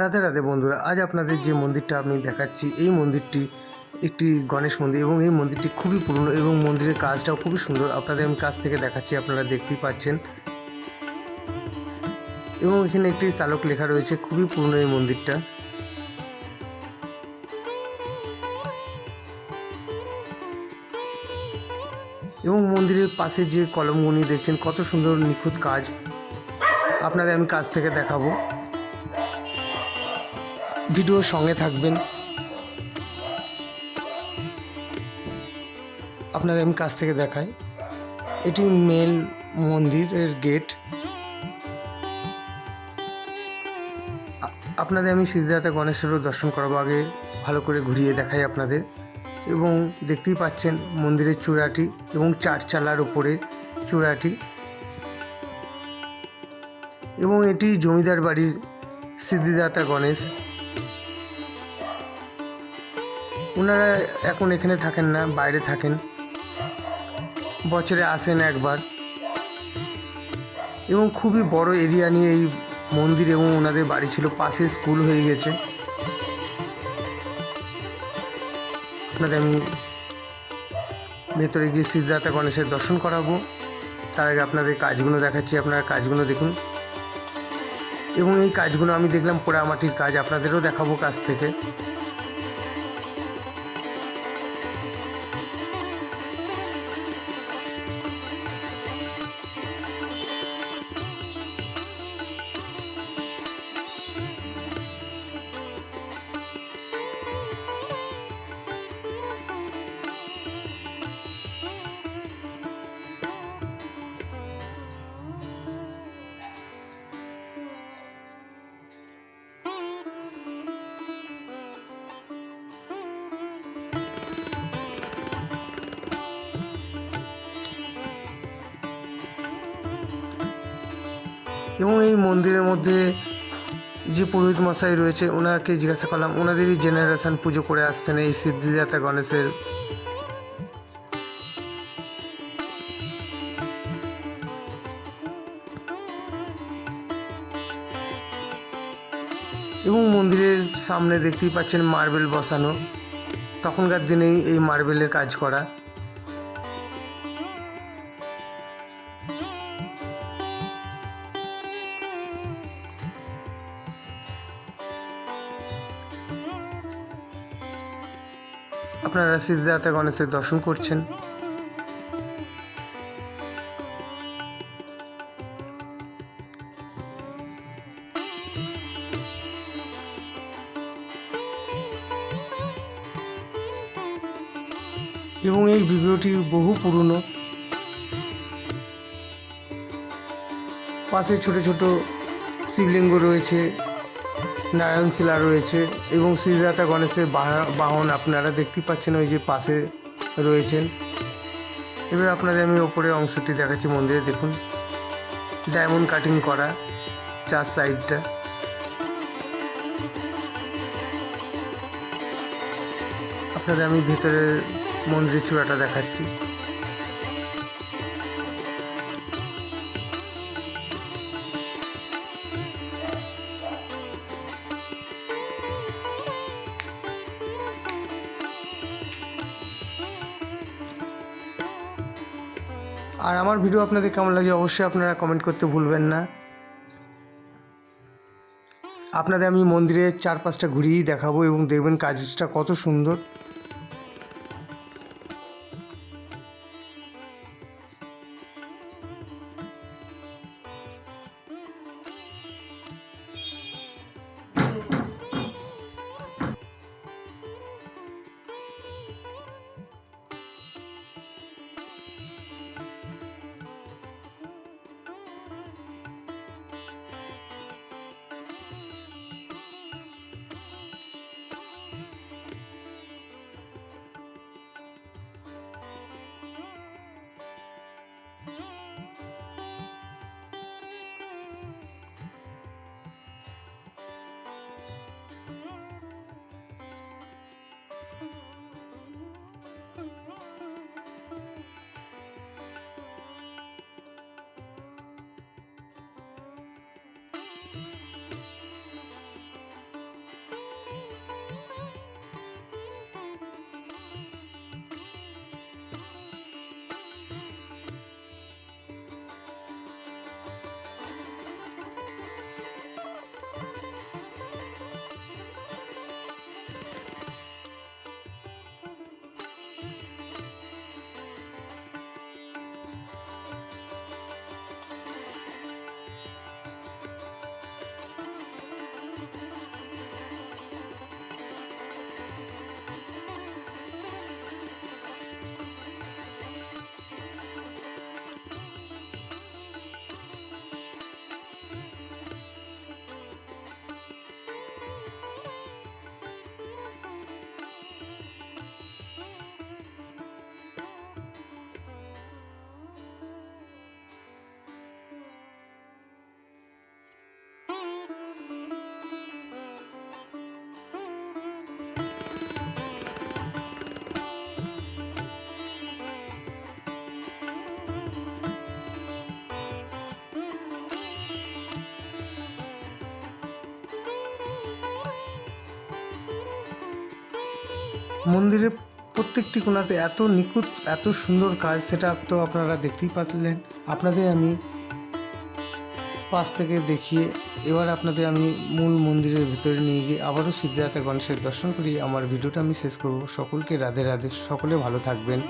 রাধে রাধে বন্ধুরা, আজ আপনাদের যে মন্দিরটা আমি দেখাচ্ছি, এই মন্দিরটি একটি গণেশ মন্দির এবং এই মন্দিরটি খুবই পুরনো এবং মন্দিরের কাজটাও খুবই সুন্দর। আপনাদের আমি কাছ থেকে দেখাচ্ছি, আপনারা দেখতেই পাচ্ছেন। এবং এখানে একটি চালক লেখা রয়েছে, খুবই পুরনো এই মন্দিরটা। এবং মন্দিরের পাশে যে কলমগুনি দেখছেন, কত সুন্দর নিখুঁত কাজ। আপনাদের আমি কাছ থেকে দেখাবো। ভিডিওর সঙ্গে থাকবেন। আপনাদের আমি কাছ থেকে দেখাই। এটি মেল মন্দিরের গেট। আপনাদের আমি সিদ্ধার্থ গণেশেরও দর্শন করাবো আগে। ভালো করে ঘুরিয়ে দেখাই আপনাদের। এবং দেখতেই পাচ্ছেন মন্দিরের চূড়াটি এবং চারচালার উপরে চূড়াটি। এবং এটি জমিদার বাড়ির সিদ্ধিদাতা গণেশ। ওনারা এখন এখানে থাকেন না, বাইরে থাকেন। বছরে আসেন একবার। এবং খুবই বড় এরিয়া নিয়ে এই মন্দির এবং ওনাদের বাড়ি ছিল, পাশে স্কুল হয়ে গেছে। আপনাদের আমি ভেতরে গিয়ে সিদ্ধার্থ গণেশের দর্শন করাবো। তার আগে আপনাদের কাজগুলো দেখাচ্ছি, আপনারা কাজগুলো দেখুন। এবং এই কাজগুলো আমি দেখলাম পোড়ামাটির কাজ, আপনাদেরও দেখাবো কাছ থেকে। এবং এই মন্দিরের মধ্যে যে পুরোহিত মশাই রয়েছে, ওনাকে জিজ্ঞাসা করলাম, ওনাদেরই জেনারেশান পুজো করে আসছেন এই সিদ্ধিদাতা গণেশের? এবং মন্দিরের সামনে দেখতেই পাচ্ছেন মার্বেল বসানো। তখনকার দিনেই এই মার্বেলের কাজ করা। আপনারা সিদ্ধার্থ গণেশের দর্শন করছেন। এবং এই ভিডিওটি বহু পুরনো। পাশে ছোট ছোট শিবলিঙ্গ রয়েছে। নারায়ণ শিলা রয়েছে এবং শ্রীদাতা গণেশের বাহা- বাহন আপনারা দেখতে পাচ্ছেন, ওই যে পাশে রয়েছেন। এবার আপনাদের আমি ওপরে অংশটি দেখাচ্ছি, মন্দিরে দেখুন। ডায়মন্ড কাটিং করা, চার সাইডটা। আপনাদের আমি ভেতরের মন্দিরের চূড়াটা দেখাচ্ছি। আর আমার ভিডিও আপনাদের কেমন লাগছে অবশ্যই আপনারা কমেন্ট করতে ভুলবেন না। আপনাদের আমি মন্দিরের পাঁচটা ঘুরিয়েই দেখাবো এবং দেখবেন কাজটা কত সুন্দর। মন্দিরের প্রত্যেকটি কোনাতে এত নিখুঁত, এত সুন্দর কাজ, সেটা তো আপনারা দেখতেই পারলেন। আপনাদের আমি পাশ থেকে দেখিয়ে এবার আপনাদের আমি মূল মন্দিরের ভিতরে নিয়ে গিয়ে আবারও সিদ্ধার্থ গণেশের দর্শন করি আমার ভিডিওটা আমি শেষ করব। সকলকে রাধে রাধে, সকলে ভালো থাকবেন।